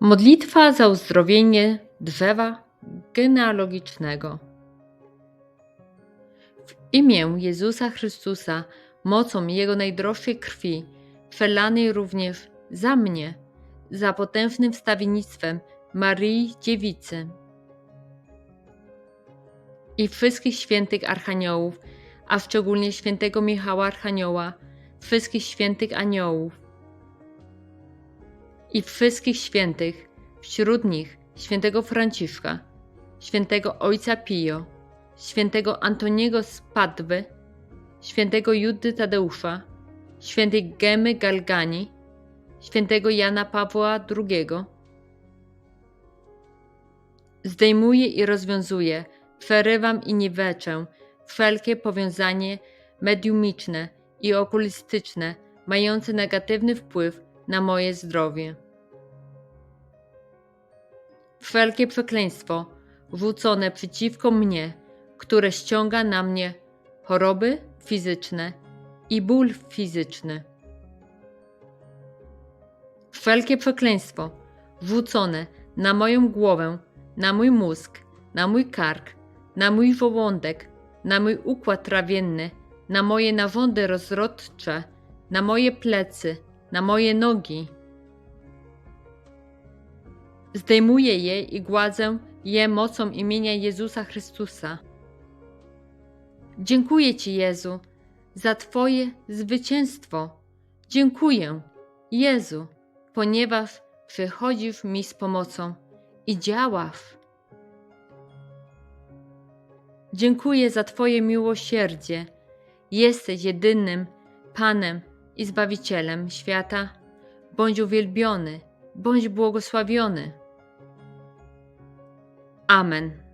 Modlitwa za uzdrowienie drzewa genealogicznego. W imię Jezusa Chrystusa, mocą Jego najdroższej krwi, przelanej również za mnie, za potężnym wstawiennictwem Maryi Dziewicy i wszystkich świętych archaniołów, a szczególnie świętego Michała Archanioła, wszystkich świętych aniołów, i wszystkich świętych, wśród nich świętego Franciszka, świętego Ojca Pio, świętego Antoniego z Padwy, świętego Judy Tadeusza, świętej Gemy Galgani, świętego Jana Pawła II. Zdejmuję i rozwiązuję, przerywam i niweczę wszelkie powiązanie mediumiczne i okulistyczne mające negatywny wpływ na moje zdrowie. Wszelkie przekleństwo rzucone przeciwko mnie, które ściąga na mnie choroby fizyczne i ból fizyczny. Wszelkie przekleństwo rzucone na moją głowę, na mój mózg, na mój kark, na mój żołądek, na mój układ trawienny, na moje narządy rozrodcze, na moje plecy, na moje nogi. Zdejmuję je i gładzę je mocą imienia Jezusa Chrystusa. Dziękuję Ci, Jezu, za Twoje zwycięstwo. Dziękuję, Jezu, ponieważ przychodzisz mi z pomocą i działasz. Dziękuję za Twoje miłosierdzie. Jesteś jedynym Panem i Zbawicielem świata. Bądź uwielbiony, bądź błogosławiony. Amen.